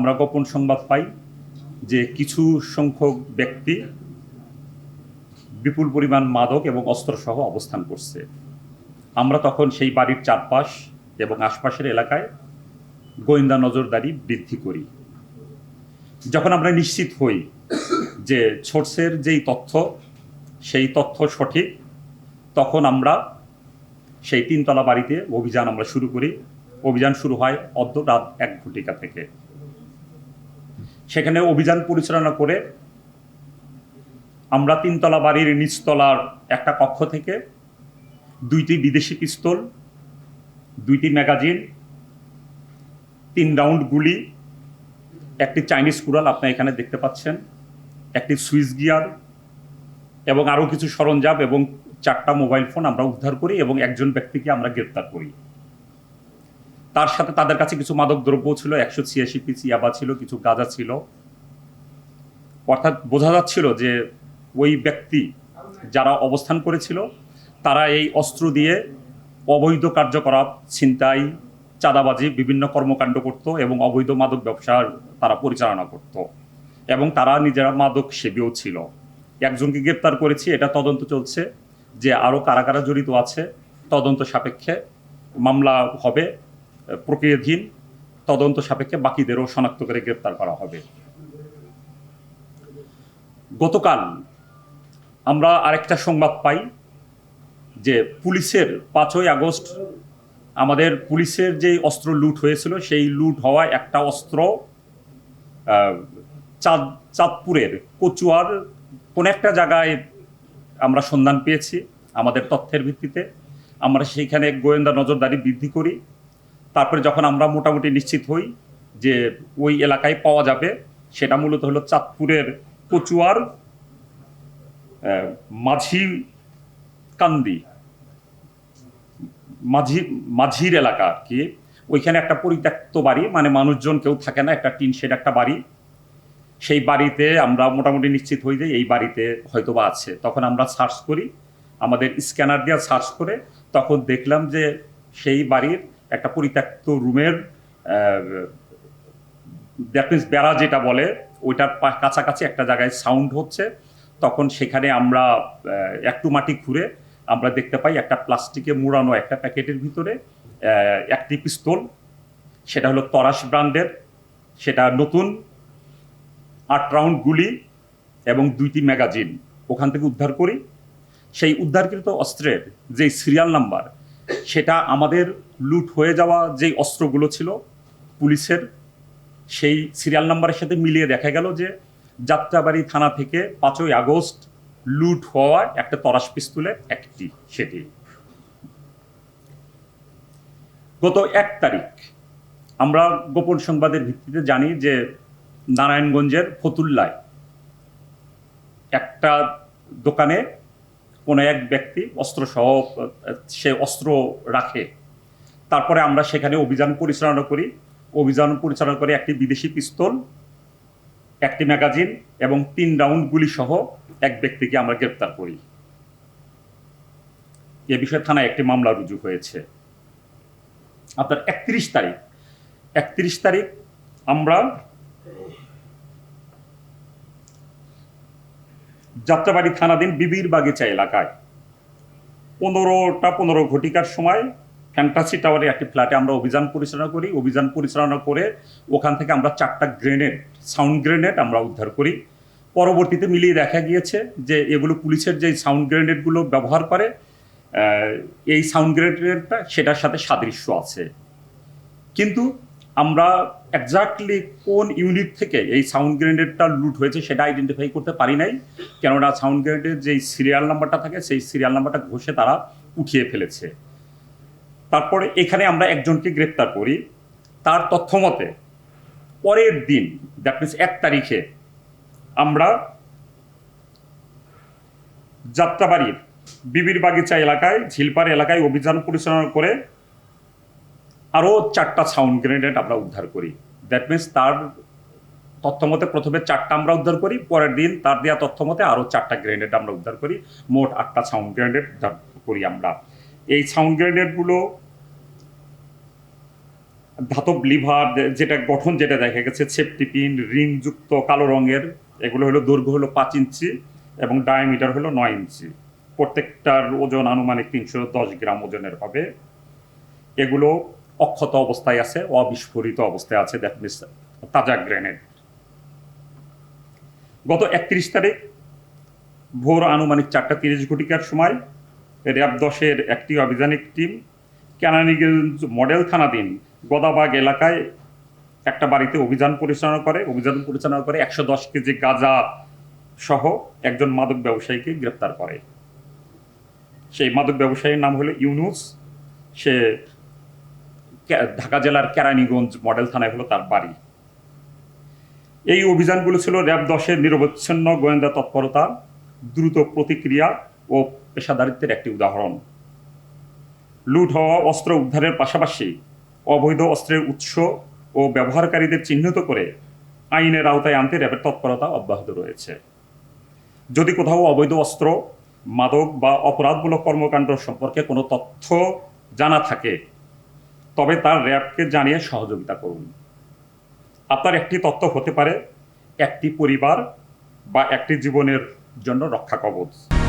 আমরা গোপন সংবাদ পাই যে কিছু সংখ্যক ব্যক্তি বিপুল পরিমাণ মাদক এবং অস্ত্রসহ অবস্থান করছে। আমরা তখন সেই বাড়ির চারপাশ এবং আশপাশের এলাকায় গোয়েন্দা নজরদারি বৃদ্ধি করি। যখন আমরা নিশ্চিত হই যে সোর্সের যেই তথ্য, সেই তথ্য সঠিক, তখন আমরা সেই তিনতলা বাড়িতে অভিযান আমরা শুরু করি। অভিযান শুরু হয় অর্ধ রাত এক ঘটিকা থেকে। সেখানে অভিযান পরিচালনা করে আমরা তিনতলা বাড়ির নিচতলার একটা কক্ষ থেকে দুইটি বিদেশি পিস্তল, দুইটি ম্যাগাজিন, তিন রাউন্ড গুলি, একটি চাইনিজ কুড়াল আপনি এখানে দেখতে পাচ্ছেন, একটি সুইচ গিয়ার এবং আরও কিছু সরঞ্জাম এবং চারটা মোবাইল ফোন আমরা উদ্ধার করি এবং একজন ব্যক্তিকে আমরা গ্রেপ্তার করি। তার সাথে তাদের কাছে কিছু মাদক দ্রব্য ছিল, একশো ছিয়াশি পিস ইয়াবা ছিল, কিছু গাঁজা ছিল। অর্থাৎ বোঝা যাচ্ছিল যে ওই ব্যক্তি যারা অবস্থান করেছিল, তারা এই অস্ত্র দিয়ে অবৈধ কার্যকলাপ, ছিনতাই, চাঁদাবাজি, বিভিন্ন কর্মকাণ্ড করত এবং অবৈধ মাদক ব্যবসার তারা পরিচালনা করত এবং তারা নিজেরা মাদক সেবীও ছিল। একজনকে গ্রেপ্তার করেছি, এটা তদন্ত চলছে। যে আরও কারা কারা জড়িত আছে, তদন্ত সাপেক্ষে মামলা হবে। প্রক্রিয়াধীন তদন্ত সাপেক্ষে বাকিদেরও শনাক্ত করে গ্রেপ্তার করা হবে। গতকাল আমরা আরেকটা সংবাদ পাই যে পুলিশের পাঁচই আগস্ট আমাদের পুলিশের যে অস্ত্র লুট হয়েছিল, সেই লুট হওয়া একটা অস্ত্র চাঁদ, চাঁদপুরের কচুয়ার কোন একটা জায়গায় আমরা সন্ধান পেয়েছি আমাদের তথ্যের ভিত্তিতে। আমরা সেইখানে গোয়েন্দা নজরদারি বৃদ্ধি করি। তারপরে যখন আমরা মোটামুটি নিশ্চিত হই যে ওই এলাকায় পাওয়া যাবে, সেটা মূলত হলো চাঁদপুরের কচুয়ার মাঝি কান্দি, মাঝি, মাঝির এলাকা আর কি। ওইখানে একটা পরিত্যক্ত বাড়ি মানে মানুষজন কেউ থাকে না, একটা টিন শেড একটা বাড়ি। সেই বাড়িতে আমরা মোটামুটি নিশ্চিত হই যে এই বাড়িতে হয়তো বা আছে। তখন আমরা সার্চ করি, আমাদের স্ক্যানার দিয়ে সার্চ করে তখন দেখলাম যে সেই বাড়ির একটা পরিত্যক্ত রুমের দ্যাট মিনস বেড়া যেটা বলে, ওইটার কাছাকাছি একটা জায়গায় সাউন্ড হচ্ছে। তখন সেখানে আমরা একটু মাটি খুঁড়ে আমরা দেখতে পাই একটা প্লাস্টিকে মুড়ানো একটা প্যাকেটের ভিতরে একটি পিস্তল। সেটা হলো তরাস ব্র্যান্ডের। সেটা নতুন আট রাউন্ড গুলি এবং দুইটি ম্যাগাজিন। ওখান থেকে উদ্ধার করি। সেই উদ্ধারকৃত অস্ত্রের যে সিরিয়াল নাম্বার সেটা আমাদের লুট হয়ে যাওয়া যেই অস্ত্রগুলো ছিল, পুলিশের, সেই সিরিয়াল নাম্বারের সাথে মিলিয়ে দেখা গেল যে যাত্রাবাড়ি থানা থেকে পাঁচই আগস্ট লুট হওয়া একটা তরাস পিস্তুলের একটি সেটি। গত এক তারিখ আমরা গোপন সংবাদের ভিত্তিতে জানি যে নারায়ণগঞ্জের ফতুল্লায় একটা দোকানে কোনো এক ব্যক্তি অস্ত্র সহ সে অস্ত্র রাখে। তারপরে আমরা সেখানে অভিযান পরিচালনা করি। অভিযান পরিচালনা করে একটি বিদেশি পিস্তল, একটি ম্যাগাজিন এবং তিন রাউন্ড গুলি সহ এক ব্যক্তিকে আমরা গ্রেপ্তার করি। এ বিষয়ে থানায় একটি মামলা রুজু হয়েছে। আপনার একত্রিশ তারিখ একত্রিশ তারিখ আমরা যাত্রাবাড়ি থানাধীন বিবির বাগিচা এলাকায়। পনেরোটা পনেরো ঘটিকার সময় ফ্যান্টাসি টাওয়ারে একটি ফ্ল্যাটে আমরা অভিযান পরিচালনা করি। অভিযান পরিচালনা করে ওখান থেকে আমরা চারটা গ্রেনেড, সাউন্ড গ্রেনেড আমরা উদ্ধার করি। পরবর্তীতে মিলিয়ে দেখা গিয়েছে যে এগুলো পুলিশের যে সাউন্ড গ্রেনেডগুলো ব্যবহার করে এই সাউন্ড গ্রেনেডটা সেটার সাথে সাদৃশ্য আছে। কিন্তু আমরা এক্স্যাক্টলি কোন ইউনিট থেকে এই সাউন্ড গ্রেনেডটা লুট হয়েছে সেটা আইডেন্টিফাই করতে পারি নাই, কেননা সাউন্ড গ্রেনেডের যেই সিরিয়াল নাম্বারটা থাকে, সেই সিরিয়াল নাম্বারটা ঘষে তারা উঠিয়ে ফেলেছে। তারপরে এখানে আমরা একজনকে গ্রেপ্তার করি। তার তথ্য মতে পরের দিন দ্যাট মিনস এক তারিখে, আমরা যাত্রাবাড়ির বিবির বাগিচা এলাকায়, ঝিলপাড় এলাকায় অভিযান পরিচালনা করে আরও চারটা সাউন্ড গ্রেনেড আমরা উদ্ধার করি। দ্যাট মিনস তার তথ্য মতে প্রথমে চারটা আমরা উদ্ধার করি, পরের দিন তার দেওয়া তথ্য মতে আরও চারটা গ্রেনেড আমরা উদ্ধার করি, মোট আটটা সাউন্ড গ্রেনেড উদ্ধার করি আমরা। এই সাউন্ড গ্রেনেডগুলো ধাতব লিভার, যেটা গঠন যেটা দেখা গেছে সেফটি পিন রিংযুক্ত কালো রঙের, এগুলো হলো দৈর্ঘ্য হলো পাঁচ ইঞ্চি এবং ডায়ামিটার হলো নয় ইঞ্চি। প্রত্যেকটার ওজন আনুমানিক তিনশো দশ গ্রাম ওজনের হবে। এগুলো অক্ষত অবস্থায় আছে, অবিস্ফোরিত অবস্থায় আছে দ্যাট মিনস তাজা গ্রেনেড গত একত্রিশ তারিখ, ভোর আনুমানিক চারটা তিরিশ ঘটিকার সময়, র্যাব দশের একটি অভিযানিক টিম কেরানীগঞ্জ মডেল থানাধীন গদাবাগ এলাকায় একটা বাড়িতে অভিযান পরিচালনা করে, অভিযান পরিচালনা করে একশো দশ কেজি গাঁজা সহ একজন মাদক ব্যবসায়ীকে গ্রেপ্তার করে। সেই মাদক ব্যবসায়ীর নাম হলো ইউনুস। সে ঢাকা জেলার কেরানীগঞ্জ মডেল থানায় হলো তার বাড়ি। এই অভিযানগুলো ছিল র্যাব দশের নিরবচ্ছিন্ন গোয়েন্দা তৎপরতা, দ্রুত প্রতিক্রিয়া ও পেশাদারিত্বের একটি উদাহরণ। লুট হওয়া অস্ত্র উদ্ধারের পাশাপাশি অবৈধ অস্ত্রের উৎস ও ব্যবহারকারীদের চিহ্নিত করে আইনের আওতায় আনতে র্যাবের তৎপরতা অব্যাহত রয়েছে। যদি কোথাও অবৈধ অস্ত্র, মাদক বা অপরাধমূলক কর্মকাণ্ড সম্পর্কে কোনো তথ্য জানা থাকে তবে তার র্যাবকে জানিয়ে সহযোগিতা করুন। আপনার একটি তত্ত্ব হতে পারে, একটি পরিবার বা একটি জীবনের জন্য রক্ষা কবচ।